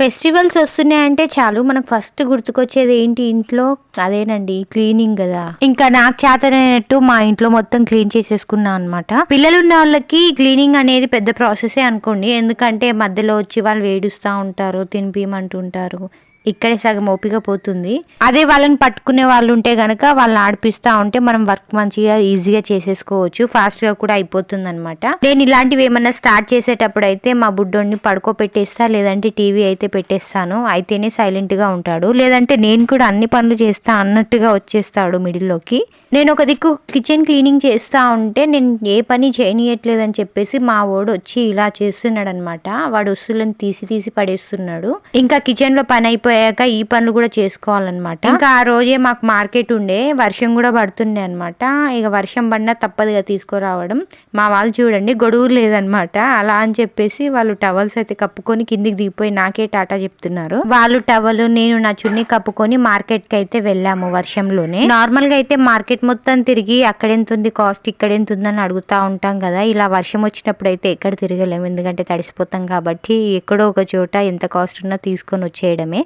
Festivals వస్తున్నాయంటే చాలు. మనకు ఫస్ట్ గుర్తుకొచ్చేది ఏంటి? ఇంట్లో అదేనండి క్లీనింగ్ కదా. ఇంకా నాకు చేతనైనట్టు మా ఇంట్లో మొత్తం క్లీన్ చేసేసుకున్నా అనమాట పిల్లలు ఉన్న వాళ్ళకి క్లీనింగ్ అనేది పెద్ద ప్రాసెసే అనుకోండి. ఎందుకంటే మధ్యలో వచ్చి వాళ్ళు వేడుస్తూ ఉంటారు తినిపించమంటుంటారు ఇక్కడే సగం ఓపిక పోతుంది. అదే వాళ్ళని పట్టుకునే వాళ్ళు ఉంటే గనక వాళ్ళని ఆడిపిస్తా ఉంటే మనం వర్క్ మంచిగా ఈజీగా చేసేసుకోవచ్చు. ఫాస్ట్గా కూడా అయిపోతుంది అనమాట నేను ఇలాంటివి ఏమన్నా స్టార్ట్ చేసేటప్పుడు అయితే మా బుడ్డోడిని పడుకోబెట్టేస్తా లేదంటే టీవీ అయితే పెట్టేస్తాను. అయితేనే సైలెంట్గా ఉంటాడు. లేదంటే నేను కూడా అన్ని పనులు చేస్తా అన్నట్టుగా వచ్చేస్తాడు మిడిల్లోకి. నేను ఒక దిక్కు కిచెన్ క్లీనింగ్ చేస్తా ఉంటే నేను ఏ పని చేయనీయట్లేదని చెప్పేసి మా వాడు వచ్చి ఇలా చేస్తున్నాడు అనమాట వాడు వస్తువులను తీసి తీసి పడేస్తున్నాడు. ఇంకా కిచెన్లో పని అయిపోయాక ఈ పనులు కూడా చేసుకోవాలన్నమాట. ఇంకా ఆ రోజే మాకు మార్కెట్ ఉండే వర్షం కూడా పడుతుండే అనమాట ఇక వర్షం పడినా తప్పదుగా తీసుకురావడం. మా వాళ్ళు చూడండి గొడుగు లేదనమాట అలా అని చెప్పేసి వాళ్ళు టవల్స్ అయితే కప్పుకొని కిందికి దిగిపోయి నాకే టాటా చెప్తున్నారు. వాళ్ళు టవల్ నేను నా చున్నీ కప్పుకొని మార్కెట్కి అయితే వెళ్ళాము వర్షంలోనే. నార్మల్గా అయితే మార్కెట్ మొత్తం తిరిగి అక్కడెంత ఉంది కాస్ట్ ఇక్కడెంత ఉందని అడుగుతా ఉంటాం కదా. ఇలా వర్షం వచ్చినప్పుడు అయితే ఎక్కడ తిరగలేము. ఎందుకంటే తడిసిపోతాం కాబట్టి ఎక్కడో ఒక చోట ఎంత కాస్ట్ ఉన్నా తీసుకొని వచ్చేయడమే.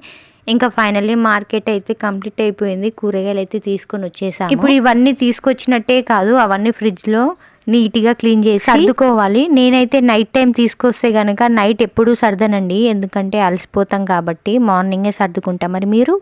ఇంకా ఫైనల్లీ మార్కెట్ అయితే కంప్లీట్ అయిపోయింది. కూరగాయలు అయితే తీసుకొని వచ్చేసాము. ఇప్పుడు ఇవన్నీ తీసుకొచ్చినట్టే కాదు అవన్నీ ఫ్రిడ్జ్లో నీట్గా క్లీన్ చేసి సర్దుకోవాలి. నేనైతే నైట్ టైం తీసుకొస్తే గనక నైట్ ఎప్పుడూ సర్దనండి. ఎందుకంటే అలసిపోతాం కాబట్టి మార్నింగే సర్దుకుంటా. మరి మీరు?